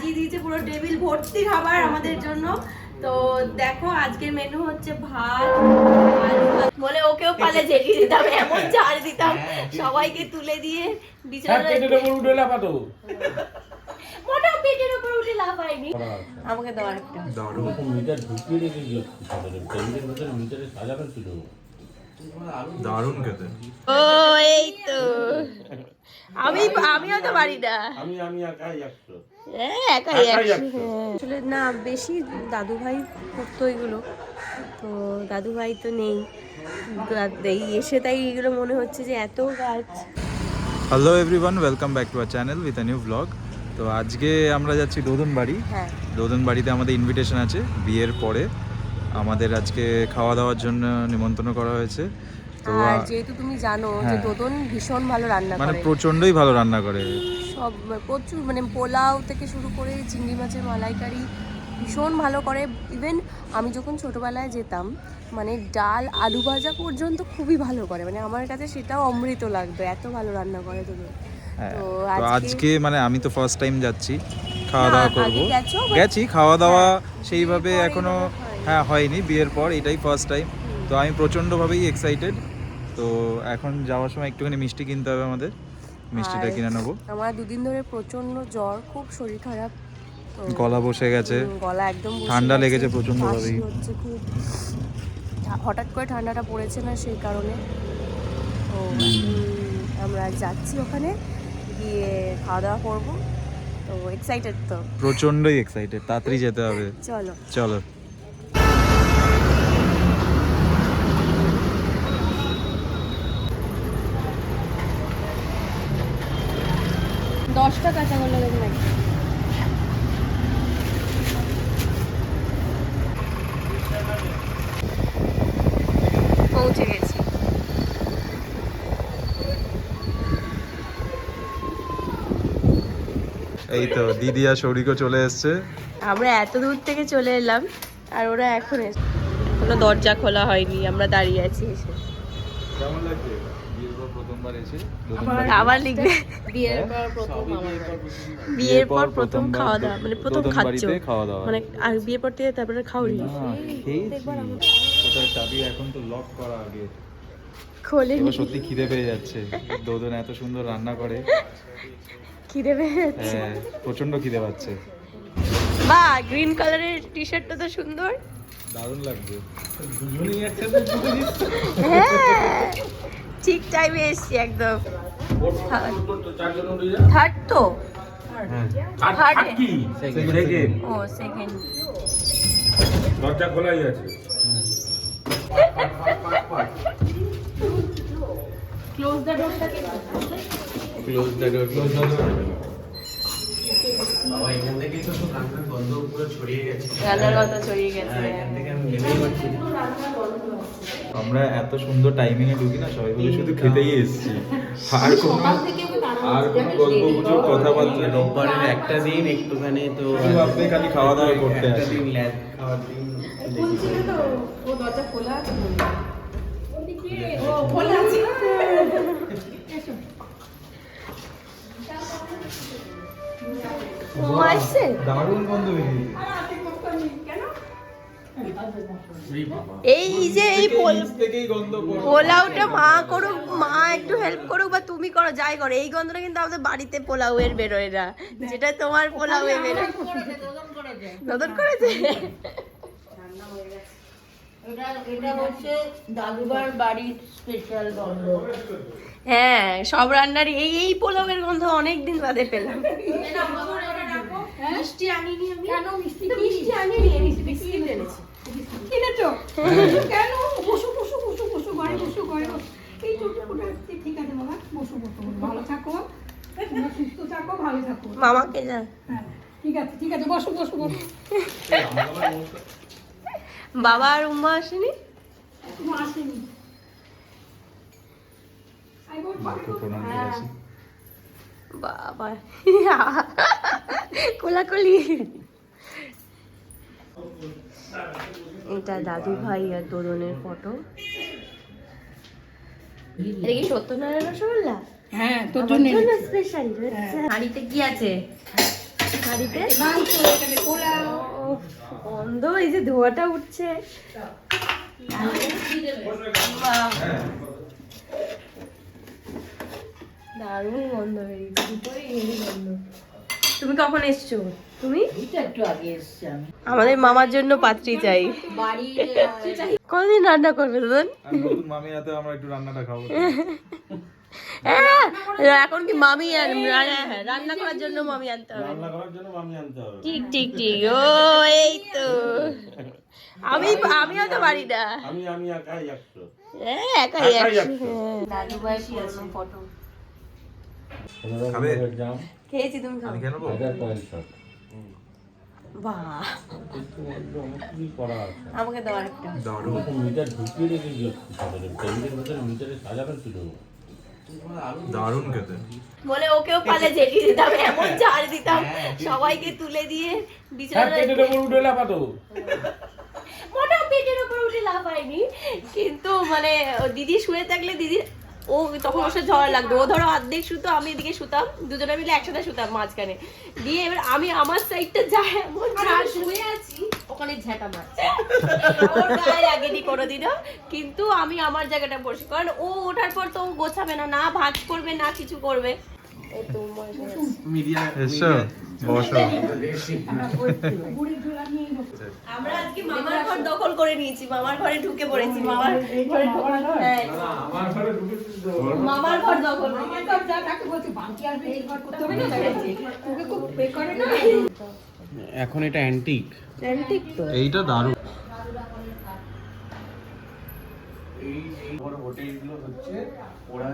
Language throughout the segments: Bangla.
সাজিয়ে দিয়েছে পুরো টেবিল ভর্তি খাবার আমাদের জন্য। তো দেখো আজকের মেনু হচ্ছে ভাত বলে ওকেও পালে জেগে দিতাম এমন ঝাড় দিতাম। সবাইকে তুলে দিয়ে হ্যাঁ বিছানা পেটের ওপর উঠে লাফাতো মোটা পেটের উপর উঠে লাফায়নি আমাকে দেওয়ার একটা ওরকম মিটার ঢুকিয়ে রেখে গিয়ে টেবিলের ভেতরে মিটারে সাজানো ছিল। দারুণ খেতে। ও এই তো। আমি আমিও তো না। আমি আমি একাই একশো। হ্যাঁ। হ্যাঁ। আসলে না বেশি দাদু ভাই করতো এগুলো তো দাদু ভাই তো নেই। এই এসে তাই এগুলো মনে হচ্ছে যে এত গাছ hello everyone welcome back to our channel with a new blog তো আজকে আমরা যাচ্ছি দোদন বাড়ি হ্যাঁ। দোদন বাড়িতে আমাদের ইনভিটেশন আছে বিয়ের পরে। আমাদের আজকে খাওয়া দাওয়ার জন্য নিমন্ত্রণ করা হয়েছে। তো যেহেতু তুমি জানো যে। দোদন ভীষণ ভালো রান্না মানে করে। প্রচণ্ডই ভালো রান্না করে। সব প্রচুর মানে পোলাও থেকে শুরু করে চিংড়ি মাছের মালাইকারি ভীষণ ভালো করে। ইভেন আমি যখন ছোটোবেলায় যেতাম মানে ডাল আলু ভাজা পর্যন্ত খুবই ভালো করে। মানে আমার কাছে সেটাও অমৃত লাগবে এত ভালো রান্না করে তুমি। হ্যাঁ তো আজকে- মানে আমি তো ফার্স্ট টাইম যাচ্ছি খাওয়া দাওয়া করব। গেছি খাওয়া দাওয়া হ্যাঁ, সেইভাবে বিয়ের এখনও হ্যাঁ। হয়নি বিয়ের পর এটাই ফার্স্ট টাইম তো আমি প্রচণ্ডভাবেই এক্সাইটেড তো এখন যাওয়ার সময় একটুখানি মিষ্টি কিনতে হবে আমাদের। মিষ্টিটা কিনে নেব। আমার দুদিন ধরে প্রচণ্ড জ্বর খুব শরীর খারাপ। গলা বসে গেছে। গলা একদম ঠান্ডা লেগেছে প্রচণ্ডভাবেই। কাশি হচ্ছে খুব। হঠাৎ করে ঠান্ডাটা পড়েছে না সেই কারণে। তো আমরা যাচ্ছি ওখানে গিয়ে খাওয়া দাওয়া করব। তো এক্সাইটেড তো। প্রচণ্ডই এক্সাইটেড তাড়াতাড়ি যেতে হবে। চলো। চলো। দশটা কাঁচা গোল্লা দেবে নাকি পৌঁছে গেছি। এই তো দিদি আর শৌরিকও চলে এসছে। আমরা এত দূর থেকে চলে এলাম আর ওরা এখন এসে কোনো দরজা খোলা হয়নি আমরা দাঁড়িয়ে আছি এসে। কেমন লাগছে? বিয়ের পর আবার লিখবে। বিয়ের পর প্রথম বিয়ের পর প্রথম খাওয়া দাওয়া মানে প্রথম খাচ্ছ। খাওয়া দাওয়া। মানে আর বিয়ের পর থেকে তারপরে খাওনি। না, কোথায় চাবি? এখন তো লক করা আগে। খোলে সত্যি খিদে পেয়ে যাচ্ছে। দোদন এত সুন্দর রান্না করে। খিদে পেয়ে যাচ্ছে। হ্যাঁ প্রচণ্ড খিদে পাচ্ছে। বা গ্রিন কালারের টি শার্টটা তো সুন্দর। দারুণ লাগছে দুজনেই একসাথে হ্যাঁ। ঠিক টাইমে এসছি একদম। থার্ড তো? হ্যাঁ। আর Third থাক কি? ও সেকেন্ড দরজা খোলাই আছে। Close the ডোরটা close the door close the door বাবা এখান থেকেই তো সব রান্নার গন্ধ পুরো ছড়িয়ে গেছে। রান্নার কথা ছড়িয়ে গেছে। হ্যাঁ, এখান থেকে আমি নেমেই পাচ্ছি। আমরা এত সুন্দর টাইমিং এ ঢুকি না সবাই বলে শুধু খেতেই এসেছি। আর কোনো আর কোনো গল্প গুজব কথাবার্তা রোববারের একটা দিন একটুখানি তো ভাববে খালি খাওয়া দাওয়া করতে একটা আসি দিন ল্যাদ খাওয়ার দিন ও আসছে? দারুণ গন্ধ বেরিয়েছে এই যে এই। পোলাওটা মা করুক মা একটু হেল্প করুক বা তুমি করো যাই করো। এই গন্ধটা কিন্তু আমাদের বাড়িতে পোলাও এর বেরোয় না। যেটা তোমার পোলাও এর বেরোয়। নতুন করেছে। এটা এটা হচ্ছে দাদুবার বাড়ির স্পেশাল গন্ধ। হ্যাঁ সব রান্নার এই এই পোলাওয়ের গন্ধ অনেক দিন বাদে পেলাম। মিষ্টি আনিনি আমি। কেন মিষ্টি মিষ্টি আনিনি মিষ্টি বিস্কিট এনেছি। কিনেছো? কেন? বসো বসো বসো বসো ঘরে বসো ঘরে বসো। এই ওটা ঠিক আছে বাবা বসো বসো বসো। ভালো থাকো। সুস্থ থাকো ভালো থাকো। মামাকে যা। হ্যাঁ ঠিক আছে ঠিক আছে বসো বসো বসো। বাবা আর উম্মা আসেনি? তুমি আসেনি। আই বোন মাকে প্রণাম করে আসি। বাবা। কোলাকুলি। এটা দাদু ভাই আর দোদনের ফটো। এটা কি সত্যনারায়ণ রসগোল্লা? হ্যাঁ তোর জন্য স্পেশাল হাঁড়িতে কি আছে? হাঁড়িতে গন্ধ এই যে ধোয়াটা উঠছে। বাহ, দারুণ গন্ধ বেরিয়েছে দুটোই হেভি গন্ধ। তুমি কখন এসছো? তুমি? একটু আগে এসছি আমি। আমাদের মামার জন্য পাত্রী চাই। কতদিন রান্না করবে দাদন? মামি হাতে আমরা একটু রান্নাটা খাব। হ্যাঁ, এখন কি মামি আর রান্না- হ্যাঁ, রান্না করার জন্য মামি আনতে হবে। রান্না করার জন্য মামি আনতে হবে। ঠিক ঠিক ঠিক ও এই তো। আমি আমিও তো পারি না। আমি আমি একাই একশো। হ্যাঁ, একাই একশো। হ্যাঁ। দাদু ভাই ফটো। খাবে? খেয়েছি তুমি খাও। কেন বলব? হাজার পয়েন্ট শট বাহ। কিন্তু অনেক কিছুই করা আছে আমাকে দেওয়ার একটা দারুণ মিটার ঢুকিয়ে রেখে টেবিলের ভেতরে মিটারে সাজানো ছিল। দারুণ খেতে। বলে ওকেও পালে জেটি দিতাম এমন ঝাড় দিতাম। সবাইকে তুলে দিয়ে বিছানায় উঠে লাফাতো। মোটা পেটের উপর উঠে লাফায়নি। কিন্তু মানে দিদি শুয়ে থাকলে দিদির ও তখন ওর সাথে ঝগড়া লাগতো ও ধরো অর্ধেক শুতো আমি এদিকে শুতাম দুজনে মিলে একসাথে শুতাম মাঝখানে। দিয়ে এবার আমি আমার সাইডটা যা এমন শুয়ে আছি ওখানে ঝাঁটা মারছে। ওর গায়ে লাগেনি কোনোদিনও কিন্তু আমি আমার জায়গাটা বসে কারণ ও ওঠার পর তো ও গোছাবে না না ভাঁজ করবে না কিছু করবে। এসো বসো। আমরা আজকে মামার ঘর দখল করে নিয়েছি মামার ঘরে ঢুকে পড়েছি মামার ঘরে হ্যাঁ। মামার ঘর দখল। আমার তো যা তাকে বলছি বাকি আসবে এই ঘর করতে হবে না? তোকে খুব পে করে না? এখন এটা অ্যান্টিক অ্যান্টিক তো। এইটা দারুণ। এই এই বড় হোটেলগুলো হচ্ছে ওরা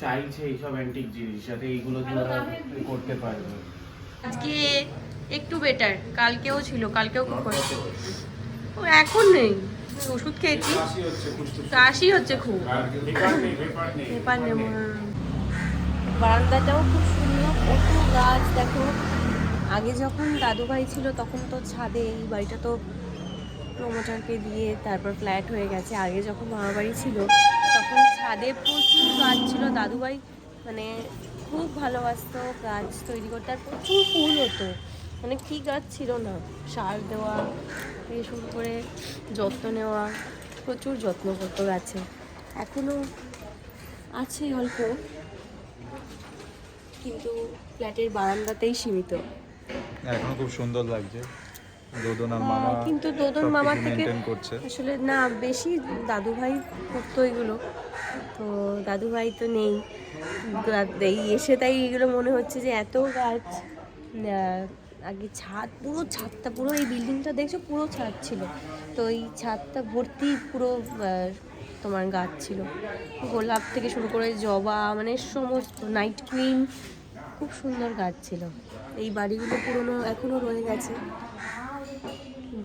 চাইছে এইসব অ্যান্টিক জিনিস যাতে এইগুলো দিয়ে করতে পারবে। আজকে একটু বেটার কালকেও ছিল কালকেও খুব কষ্ট। ও এখন নেই। ওষুধ খেয়েছি। কাশি হচ্ছে খুব। পেপার নেব। বারান্দাটাও খুব সুন্দর। কত গাছ দেখো। আগে যখন দাদু ভাই ছিল তখন তো ছাদে এই বাড়িটা তো প্রমোটারকে দিয়ে তারপর ফ্ল্যাট হয়ে গেছে। আগে যখন মামা বাড়ি ছিল ছাদে প্রচুর গাছ ছিল, দাদুভাই মানে খুব ভালোবাসতো গাছ তৈরি করতে, আর প্রচুর ফুল হতো। মানে কী গাছ ছিল না? সার দেওয়া থেকে শুরু করে যত্ন নেওয়া, প্রচুর যত্ন করতো গাছে। এখনও আছে অল্প, কিন্তু ফ্ল্যাটের বারান্দাতেই সীমিত। এখনও খুব সুন্দর লাগছে। দোদন আর হ্যাঁ, মামা কিন্তু দোদন মামা থেকে করছে। আসলে না বেশি দাদু ভাই করতো এগুলো। তো দাদু ভাই তো নেই। এই এসে তাই এগুলো মনে হচ্ছে যে এত গাছ আগে ছাদ পুরো ছাদটা পুরো এই বিল্ডিংটা দেখছ পুরো ছাদ ছিল। তো এই ছাদটা ভর্তি পুরো তোমার গাছ ছিল। গোলাপ থেকে শুরু করে জবা মানে সমস্ত নাইট কুইন খুব সুন্দর গাছ ছিল। এই বাড়িগুলো পুরনো এখনও রয়ে গেছে।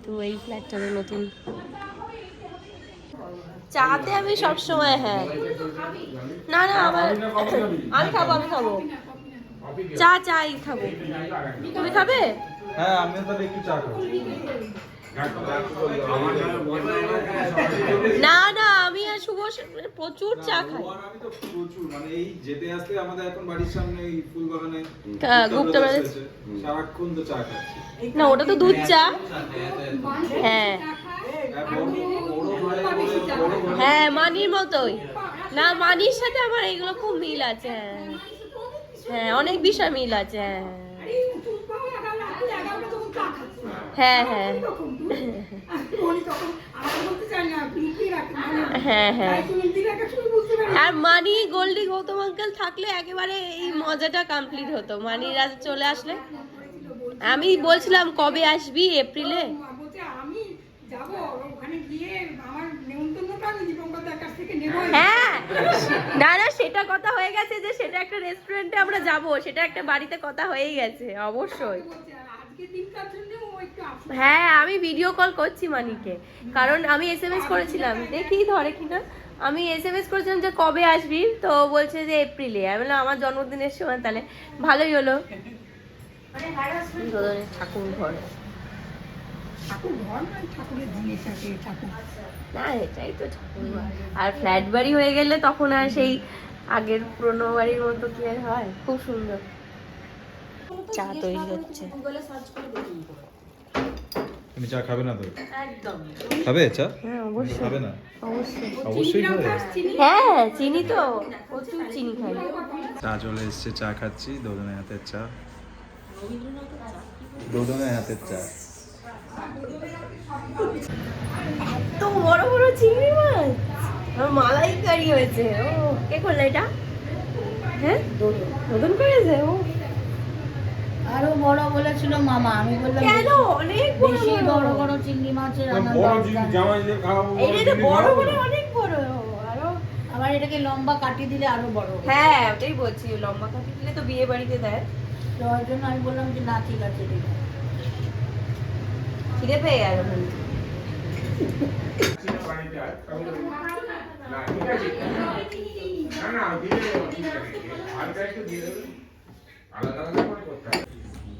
কিন্তু এই ফ্ল্যাটটারও নতুন। চাতে আমি সব সময় হ্যাঁ। না না আমার আমি খাব আমি খাব। চা চাই খাব। তুমি খাবে? হ্যাঁ আমি তাহলে একটু চা খাব। না না আমি আর শুভ প্রচুর চা খাই। আমি তো প্রচুর মানে এই যেতে আসতে আমাদের এখন বাড়ির সামনে এই ফুল বাগানে গুপ্তা। সারাক্ষণ তো চা খাচ্ছি। না ওটা তো দুধ চা। হ্যাঁ। হ্যাঁ, হ্যাঁ মানির মতোই। না মানির সাথে আমার এগুলো খুব মিল আছে হ্যাঁ। হ্যাঁ অনেক বিষয় মিল আছে হ্যাঁ। মানে হ্যাঁ হ্যাঁ। শুনে বুঝতে পারি আর মানি গোল্ডি গৌতম আঙ্কেল থাকলে একেবারে এই মজাটা কমপ্লিট হতো। মানি রাজ চলে আসলে? আমি বলছিলাম কবে আসবি এপ্রিলে? হ্যাঁ। না না সেটা কথা হয়ে গেছে যে সেটা একটা রেস্টুরেন্টে আমরা যাব সেটা একটা বাড়িতে কথা হয়েই গেছে অবশ্যই। জন্য হ্যাঁ আমি ভিডিও কল করছি মানিকে। কারণ আমি এস এম এস করেছিলাম দেখি ধরে কিনা আমি এস এম এস করেছিলাম যে কবে আসবি? তো বলছে যে এপ্রিলে। আমি বললাম আমার জন্মদিনের সময় তাহলে। ভালোই হলো। দুজনের ঠাকুর ঘর। ঠাকুর ঘর না এটাই তো ঠাকুর আর ফ্ল্যাট বাড়ি হয়ে গেলে তখন আর সেই আগের পুরনো বাড়ির মতো কি আর হয়? খুব সুন্দর। চা তৈরি হচ্ছে। তুমি চা খাবে না তো? একদম। খাবে চা? হ্যাঁ অবশ্যই। খাবে না? অবশ্যই। অবশ্যই খাবে। হ্যাঁ চিনি তো। প্রচুর চিনি খাই। চা চলে এসেছে চা খাচ্ছি দোদনের হাতের চা। দোদনের হাতের চা। এত বড় বড় চিংড়ি মাছ! আর মালাইকারি হয়েছে। ও কে করল এটা? হ্যাঁ? নতুন করেছে? ও আরও বড় বলেছিল মামা আমি বললাম কেন? অনেক বড় বেশি বড়। বড় চিংড়ি মাছের খাওয়াবো এইটা তো বড় বড় অনেক বড়। আরও আবার এটাকে লম্বা কাটিয়ে দিলে আরও বড় হ্যাঁ ওটাই বলছি লম্বা কাটি দিলে তো বিয়ে বাড়িতে দেয়। তো ওই জন্য আমি বললাম যে না ঠিক আছে ঠিক আছে। খিদে পেয়ে গেল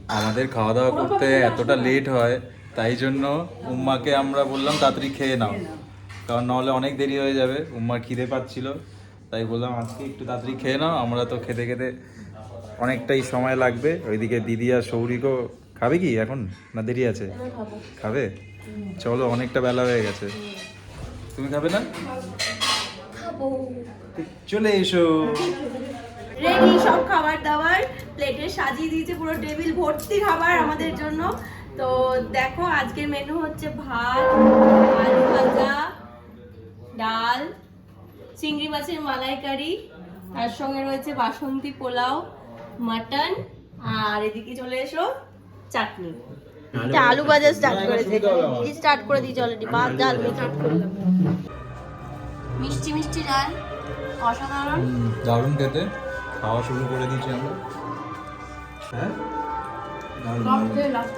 আমাদের খাওয়া দাওয়া করতে এতটা লেট হয় তাই জন্য উম্মাকে আমরা বললাম তাড়াতাড়ি খেয়ে নাও। কারণ নাহলে অনেক দেরি হয়ে যাবে উম্মার খিদে পাচ্ছিল তাই বললাম আজকে একটু তাড়াতাড়ি খেয়ে নাও আমরা তো খেতে খেতে অনেকটাই সময় লাগবে। ওইদিকে দিদি আর সৌরিকও খাবে কি এখন না দেরি আছে? খাবে। চলো অনেকটা বেলা হয়ে গেছে। তুমি খাবে না? চলে এসো। রেডি সব খাবার দাবার প্লেটে সাজিয়ে দিয়েছে পুরো টেবিল ভর্তি খাবার আমাদের জন্য। তো দেখো আজকের মেনু হচ্ছে ভাত আলু ভাজা ডাল চিংড়ি মাছের মালাইকারি তার সঙ্গে রয়েছে বাসন্তী পোলাও মাটন আর এদিকে চলে এসো চাটনি। এটা আলু ভাজা স্টার্ট করেছে। স্টার্ট করে দিয়েছে অলরেডি ভাত ডাল স্টার্ট করলাম। মিষ্টি মিষ্টি ডাল অসাধারণ। দারুণ খেতে। খাওয়া শুরু করে দিয়েছি আমরা। হ্যাঁ? সব থেকে লাস্ট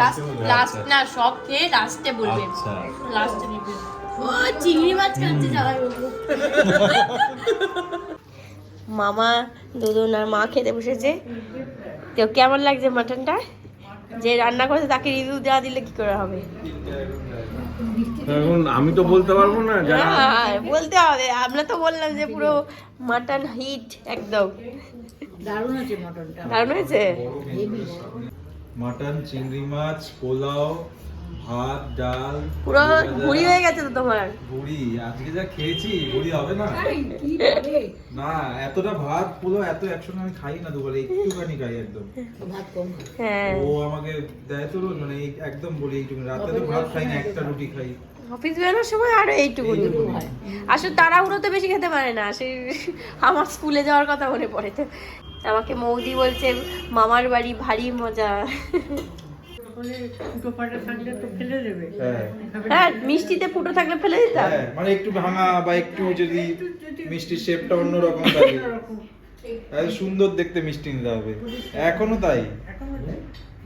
লাস্টে লাস্ট না সব খেয়ে লাস্টে বলবে। আচ্ছা। লাস্টে বলবে। চিংড়ি মাছ খাচ্ছে জামাই মামা দুদুন আর মা খেতে বসেছে। তো কেমন লাগছে মাটনটা? যে রান্না করেছে তাকে রিভিউ দেওয়া দিলে কি করে হবে? এখন আমি তো বলতে পারব না যারা হ্যাঁ, বলতে হবে। আমরা তো বললাম যে পুরো মাটন হিট একদম। দারুণ আছে মাটনটা দারুণ হয়েছে? মাটন চিংড়ি মাছ পোলাও ভাত ডাল পুরো ভুড়ি হয়ে গেছে তো তোমার। ভুড়ি আজকে যা খেয়েছি ভুড়ি হবে না? না এতটা ভাত পোলাও এত একসঙ্গে আমি খাই না দুবার একটুখানি খাই একদম। ভাত কম হ্যাঁ। ও আমাকে দেয় তো মানে একদম বলি এইটুকু রাতে তো ভাত খাই না একটা রুটি খাই। অফিস বেরোনোর সময় আরও এইটুকুনি। এইটুকুনি। আসলে তাড়াহুড়োতে বেশি খেতে পারে না সে আমার স্কুলে যাওয়ার কথা মনে পড়ে তো। আমাকে মৌদি বলছে মামার বাড়ি ভারী মজা। হ্যাঁ। হ্যাঁ মিষ্টিতে ফুটো থাকলে ফেলে দিতাম হ্যাঁ, মানে একটু ভাঙা বা একটু যদি মিষ্টির শেপটা অন্যরকম থাকে এত সুন্দর দেখতে মিষ্টি নিতে হবে। এখনও তাই?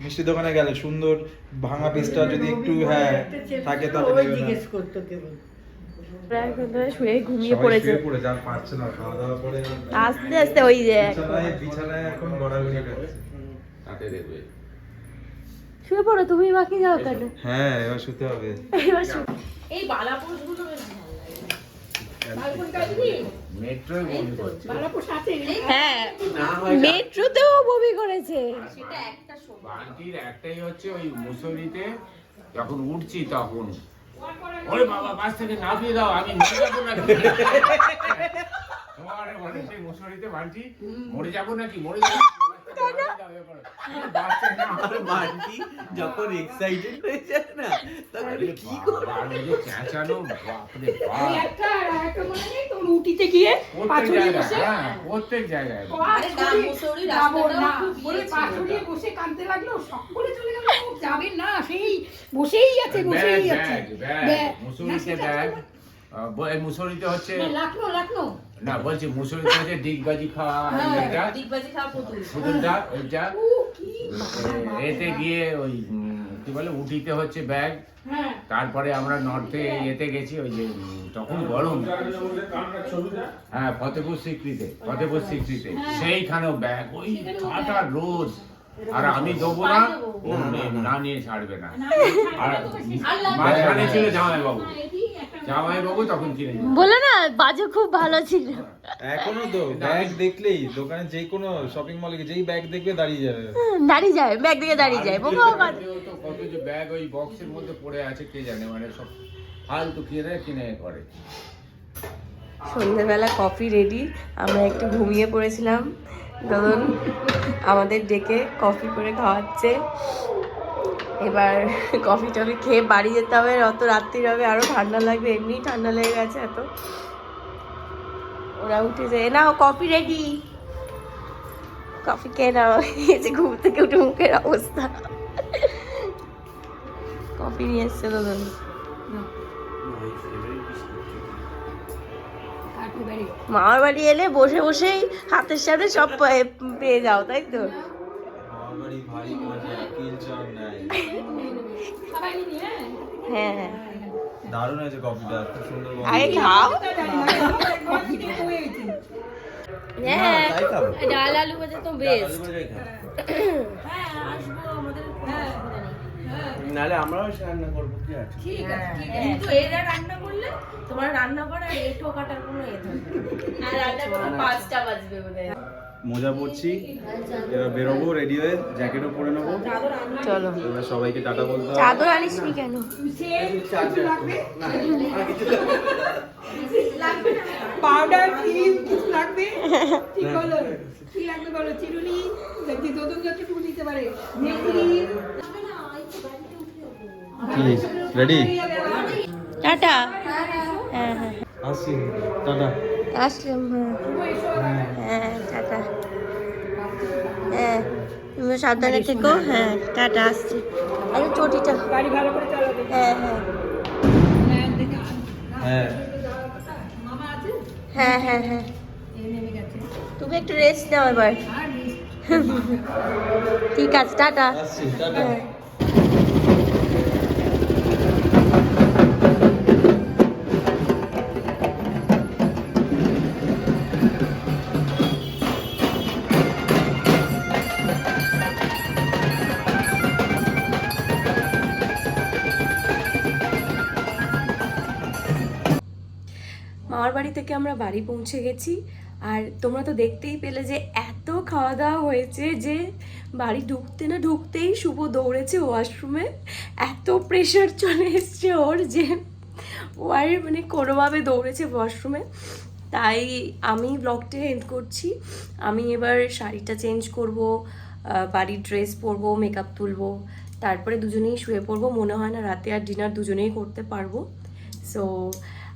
মিষ্টি দোকানে গেলে সুন্দর ভাঙা পিসটা যদি একটু হ্যাঁ থাকে তাহলে শুয়ে ঘুমিয়ে পড়েছে। আস্তে আস্তে ওই যে বিছানায় এখন গড়াগড়ি। তাতে দেখবে। শুয়ে পড়ো তুমি বাকি যাও কেন হ্যাঁ এবার শুতে হবে। এবার শু- এই বালাপুরগুলো বেশ ভালো লাগে। মেট্রোয় বমি করছে। হ্যাঁ মেট্রোতেও বমি করেছে। বালতির একটাই হচ্ছে ওই মুসুরিতে যখন উঠছি তখন। ওরে বাবা বাস থেকে নামিয়ে দাও আমি মরে যাব নাকি? তোমার সেই মুসুরিতে মরে যাব নাকি? মরে যাব। নামার বালতি যখন এক্সাইটেড হয়ে যায় না তখন কি করে বাবা, আমি যে চেঁচানো বাপরে বাপ। একটা একটা মনে নেই? তোর উটিতে গিয়ে প্রত্যেক বসে হ্যাঁ প্রত্যেক জায়গায়। আরে না, মুসৌরি রাস্তাটাও বলে পাথরিয়ে বসে কাঁদতে লাগল শখ চলে গেল ও না সেই বসেই আছে বসেই আছে। মুসুরিতে ব্যাগ তো- মুসুরিতে হচ্ছে না, লাখনো লাখনো না বলছি মুসুরিতে হচ্ছে ডিগবাজি খাওয়া হ্যাঁ, এটা ডিগবাজি খাওয়া পুতুল। পুতুলটা ওইটা। এতে গিয়ে ওই কি বলে উঠিতে হচ্ছে ব্যাগ। হ্যাঁ। তারপরে আমরা নর্থে এতে গেছি ওই যে তখন গরম। হ্যাঁ ফতেপুর সিক্রিতে ফতেপুর সিক্রিতে সেইখানেও ব্যাগ ওই ঠাটা রোজ। আর আমি দেবো না ও না নিয়ে ছাড়বে না। আর মাঝখানে ছিল জামাই বাবু এটি জামাই বাবু তখন কিনে বলে না বাজে খুব ভালো ছিল। এখনও তো ব্যাগ দেখলেই দোকানে যে কোনো শপিং মলে যেই ব্যাগ দেখবে দাঁড়িয়ে যাবে। দাঁড়িয়ে যায় ব্যাগ দিকে দাঁড়িয়ে যায় বোকা কত যে ব্যাগ ওই বক্সের মধ্যে পড়ে আছে কে জানে মানে সব ফালতু কিনে কিনে করে। সন্ধ্যেবেলা কফি রেডি আমরা একটু ঘুমিয়ে পড়েছিলাম। দাদন আমাদের ডেকে কফি করে খাওয়াচ্ছে। এবার কফি টফি খেয়ে বাড়ি যেতে হবে, অত রাত্রির হবে আরও ঠান্ডা লাগবে এমনি ঠান্ডা লেগে গেছে এত। ওরা উঠে যায়, নাও, কফি রেডি। কফি খেয়ে নাও, এই যে ঘুম থেকে উঠে মুখের অবস্থা। কফি নিয়ে এসছে একেবারে মামার বাড়ি এলে বসে বসেই হাতের সাথে সব পেয়ে যাও, তাই তো? আমার বাড়ি ভারী মজা হ্যাঁ হ্যাঁ দারুণ হয়েছে কফিটা খুব সুন্দর আগে খাও। হয়েছে হ্যাঁ ডাল আলু ভাজা তো বেস্ট। হ্যাঁ আসব আমাদের হ্যাঁ হ্যাঁ নাহলে আমরাও রান্না করব কি আছে? ঠিক আছে ঠিক আছে। কিন্তু এরা রান্না করলে তোমার রান্না করার এটো কাটার কোনো এ থাকবে না। আর রান্না করলে পাঁচটা বাজবে বোধহয়। মোজা পরছি এবার বেরোবো রেডি হয়ে জ্যাকেটও পরে নেব। চলো। এবার সবাইকে টাটা বলতে হবে। চাদর আনিস নি কেন? পাউডার ক্রিম কিছু লাগবে? ঠিক বলো। কি লাগবে বলো? চিরুনি? দেখি দোদন যতটুকু দিতে পারে? মেথি রেডি টাটা হ্যাঁ হ্যাঁ আসছি টাটা। আসলাম হ্যাঁ। হ্যাঁ টাটা। হ্যাঁ তুমি সাবধানে থেকো হ্যাঁ টাটা আসছি। আরে চটিটা। গাড়ি ভালো করে চালাবে হ্যাঁ হ্যাঁ। হ্যাঁ হ্যাঁ। হ্যাঁ হ্যাঁ হ্যাঁ। তুমি একটু রেস্ট নাও এবার। ঠিক আছে টাটা। টাটা। হ্যাঁ। বাড়ি থেকে আমরা বাড়ি পৌঁছে গেছি। আর তোমরা তো দেখতেই পেলে যে এত খাওয়া দাওয়া হয়েছে যে বাড়ি ঢুকতে না ঢুকতেই শুভ দৌড়েছে ওয়াশরুমে। এত প্রেশার চলে এসছে ওর যে ও আর মানে কোনোভাবে দৌড়েছে ওয়াশরুমে। তাই আমি ব্লগটা এন্ড করছি। আমি এবার শাড়িটা চেঞ্জ করব বাড়ির ড্রেস পরবো মেকআপ তুলবো। তারপরে দুজনেই শুয়ে পড়ব। মনে হয় না রাতে আর ডিনার দুজনেই করতে পারব। সো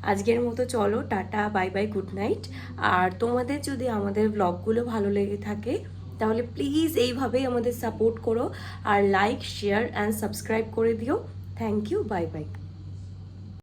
আজকের মতো চলো, tata bye bye good night আর তোমাদের যদি আমাদের ব্লগগুলো ভালো লেগে থাকে, তাহলে প্লিজ এইভাবেই আমাদের সাপোর্ট করো। আর লাইক শেয়ার অ্যান্ড সাবস্ক্রাইব করে দিও। Thank you bye bye